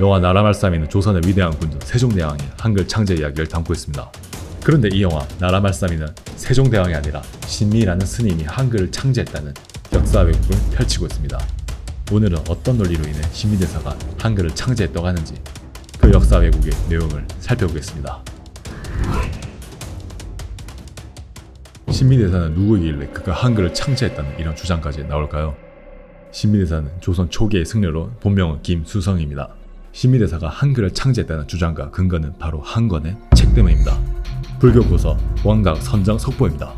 영화 나라말싸미는 조선의 위대한 군주 세종대왕이 한글 창제 이야기를 담고 있습니다. 그런데 이 영화 나라말싸미는 세종대왕이 아니라 신미라는 스님이 한글을 창제했다는 역사 왜곡을 펼치고 있습니다. 오늘은 어떤 논리로 인해 신미대사가 한글을 창제했다고 하는지 그 역사 왜곡의 내용을 살펴보겠습니다. 신미대사는 누구이길래 그가 한글을 창제했다는 이런 주장까지 나올까요? 신미대사는 조선 초기의 승려로 본명은 김수성입니다. 신미대사가 한글을 창제했다는 주장과 근거는 바로 한 권의 책 때문입니다. 불교 고서 원각 선정 속보입니다.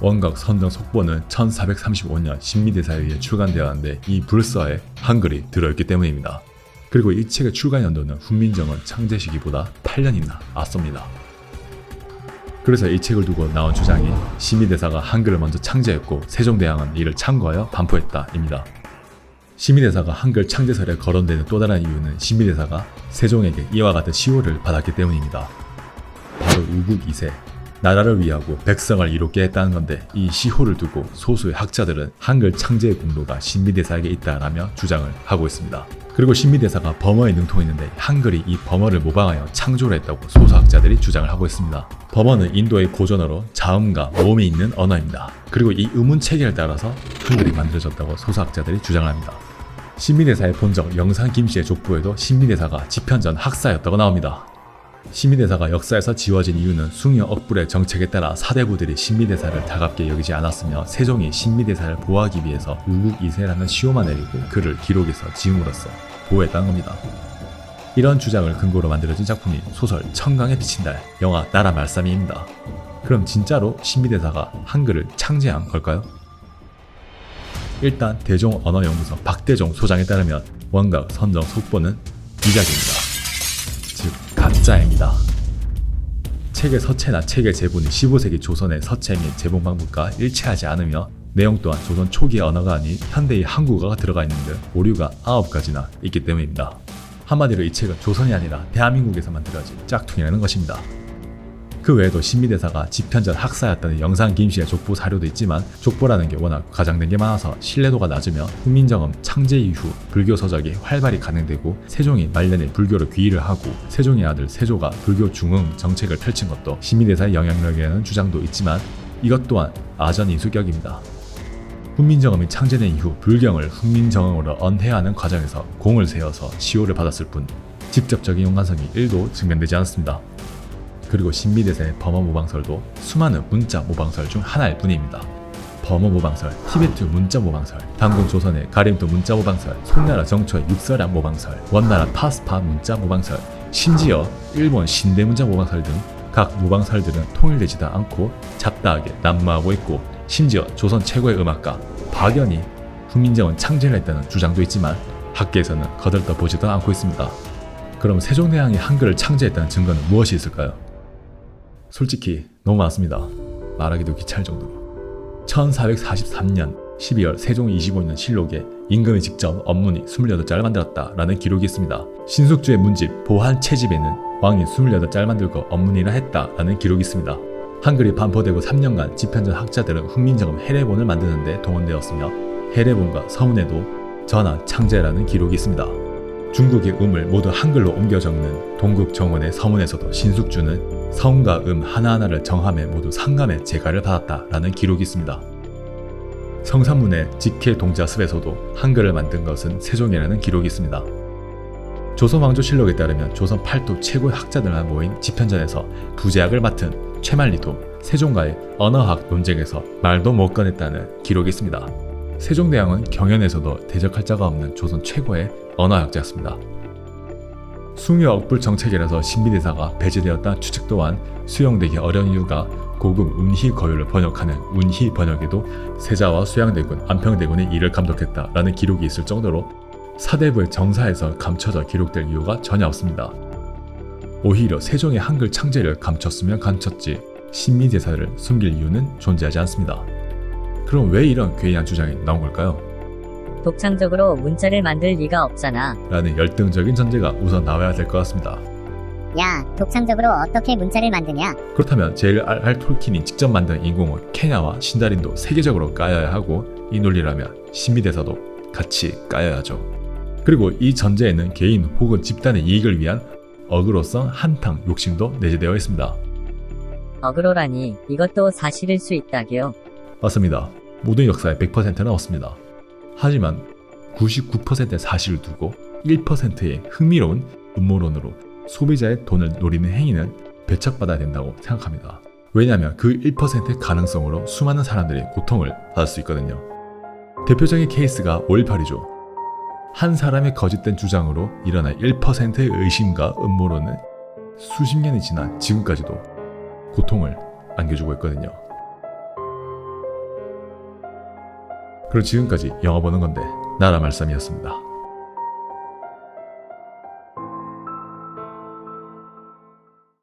원각 선정 속보는 1435년 신미대사에 의해 출간되었는데 이 불서에 한글이 들어있기 때문입니다. 그리고 이 책의 출간 연도는 훈민정음 창제 시기보다 8년이나 앞섭니다. 그래서 이 책을 두고 나온 주장이 신미대사가 한글을 먼저 창제했고 세종대왕은 이를 참고하여 반포했다입니다. 신미대사가 한글 창제설에 거론되는 또 다른 이유는 신미대사가 세종에게 이와 같은 시호를 받았기 때문입니다. 바로 우국 2세 나라를 위하고 백성을 이롭게 했다는 건데 이 시호를 두고 소수의 학자들은 한글 창제의 공로가 신미대사에게 있다라며 주장을 하고 있습니다. 그리고 신미대사가 범어에 능통했는데 한글이 이 범어를 모방하여 창조를 했다고 소수학자들이 주장을 하고 있습니다. 범어는 인도의 고전어로 자음과 모음이 있는 언어입니다. 그리고 이 음운 체계를 따라서 한글이 만들어졌다고 소수학자들이 주장을 합니다. 신미대사의 본적 영상 김씨의 족보에도 신미대사가 지편전 학사였다고 나옵니다. 신미대사가 역사에서 지워진 이유는 숭여 억불의 정책에 따라 사대부들이 신미대사를 다갑게 여기지 않았으며 세종이 신미대사를 보호하기 위해서 우국 이세라는 시호만 내리고 그를 기록에서 지음으로써 보호했다는 겁니다. 이런 주장을 근거로 만들어진 작품이 소설 청강에 비친 달, 영화 나라 말싸미입니다. 그럼 진짜로 신미대사가 한글을 창제한 걸까요? 일단 대종 언어연구소 박대종 소장에 따르면 원각 선정 속보는 미작입니다. 즉 가짜입니다. 책의 서체나 책의 제본이 15세기 조선의 서체 및 제본 방법과 일치하지 않으며 내용 또한 조선 초기의 언어가 아닌 현대의 한국어가 들어가 있는 등 오류가 9가지나 있기 때문입니다. 한마디로 이 책은 조선이 아니라 대한민국에서 만 들어진 짝퉁이라는 것입니다. 그 외에도 신미대사가 지편전 학사였다는 영상 김씨의 족보 사료도 있지만 족보라는 게 워낙 과장된 게 많아서 신뢰도가 낮으며 훈민정음 창제 이후 불교 서적이 활발히 간행되고 세종이 말년에 불교를 귀의를 하고 세종의 아들 세조가 불교 중흥 정책을 펼친 것도 신미대사의 영향력이라는 주장도 있지만 이것 또한 아전인수격입니다. 훈민정음이 창제된 이후 불경을 훈민정음으로 언해하는 과정에서 공을 세워서 시호를 받았을 뿐 직접적인 연관성이 1도 증명되지 않았습니다. 그리고 신미대사의 범어 모방설도 수많은 문자 모방설 중 하나일 뿐입니다. 범어 모방설, 티베트 문자 모방설, 당군 조선의 가림도 문자 모방설, 송나라 정초의 육설암 모방설, 원나라 파스파 문자 모방설, 심지어 일본 신대 문자 모방설 등 각 모방설들은 통일되지도 않고 잡다하게 난무하고 있고 심지어 조선 최고의 음악가 박연이 훈민정음 창제를 했다는 주장도 있지만 학계에서는 거들떠 보지도 않고 있습니다. 그럼 세종대왕이 한글을 창제했다는 증거는 무엇이 있을까요? 솔직히 너무 많습니다. 말하기도 귀찮을 정도로. 1443년 12월 세종 25년 실록에 임금이 직접 업문이 28짤을 만들었다라는 기록이 있습니다. 신숙주의 문집 보한 채집에는 왕이 28짤 만들고 업문이라 했다라는 기록이 있습니다. 한글이 반포되고 3년간 지편전 학자들은 훈민정음 해례본을 만드는 데 동원되었으며 해례본과 서문에도 전하 창제라는 기록이 있습니다. 중국의 음을 모두 한글로 옮겨 적는 동국 정원의 서문에서도 신숙주는 성과 음 하나하나를 정함에 모두 상감의 제가를 받았다라는 기록이 있습니다. 성산문의 직해 동자습에서도 한글을 만든 것은 세종이라는 기록이 있습니다. 조선왕조실록에 따르면 조선 팔도 최고의 학자들만 모인 지편전에서 부제학을 맡은 최만리도 세종과의 언어학 논쟁에서 말도 못 꺼냈다는 기록이 있습니다. 세종대왕은 경연에서도 대적할 자가 없는 조선 최고의 언어학자였습니다. 숭유 억불 정책이라서 신비대사가 배제되었다 추측 또한 수용되기 어려운 이유가 고급 운희 거요를 번역하는 운희 번역에도 세자와 수양대군, 안평대군의 일을 감독했다라는 기록이 있을 정도로 사대부의 정사에서 감춰져 기록될 이유가 전혀 없습니다. 오히려 세종의 한글 창제를 감췄으면 감췄지 신미대사를 숨길 이유는 존재하지 않습니다. 그럼 왜 이런 괴이한 주장이 나온 걸까요? 독창적으로 문자를 만들 리가 없잖아. 라는 열등적인 전제가 우선 나와야 될 것 같습니다. 야, 독창적으로 어떻게 문자를 만드냐? 그렇다면 J.R.R. 톨킨이 직접 만든 인공어 케냐와 신다린도 세계적으로 까여야 하고 이 논리라면 신미대사도 같이 까여야죠. 그리고 이 전제에는 개인 혹은 집단의 이익을 위한 어그로성 한탕 욕심도 내재되어 있습니다. 어그로라니 이것도 사실일 수 있다기요. 맞습니다. 모든 역사에 100%는 없습니다. 하지만 99%의 사실을 두고 1%의 흥미로운 음모론으로 소비자의 돈을 노리는 행위는 배척받아야 된다고 생각합니다. 왜냐하면 그 1%의 가능성으로 수많은 사람들이 고통을 받을 수 있거든요. 대표적인 케이스가 5.18이죠. 한 사람의 거짓된 주장으로 일어난 1%의 의심과 음모론은 수십 년이 지난 지금까지도 고통을 안겨주고 있거든요. 그리고 지금까지 영화 보는 건데 나라 말씀이었습니다.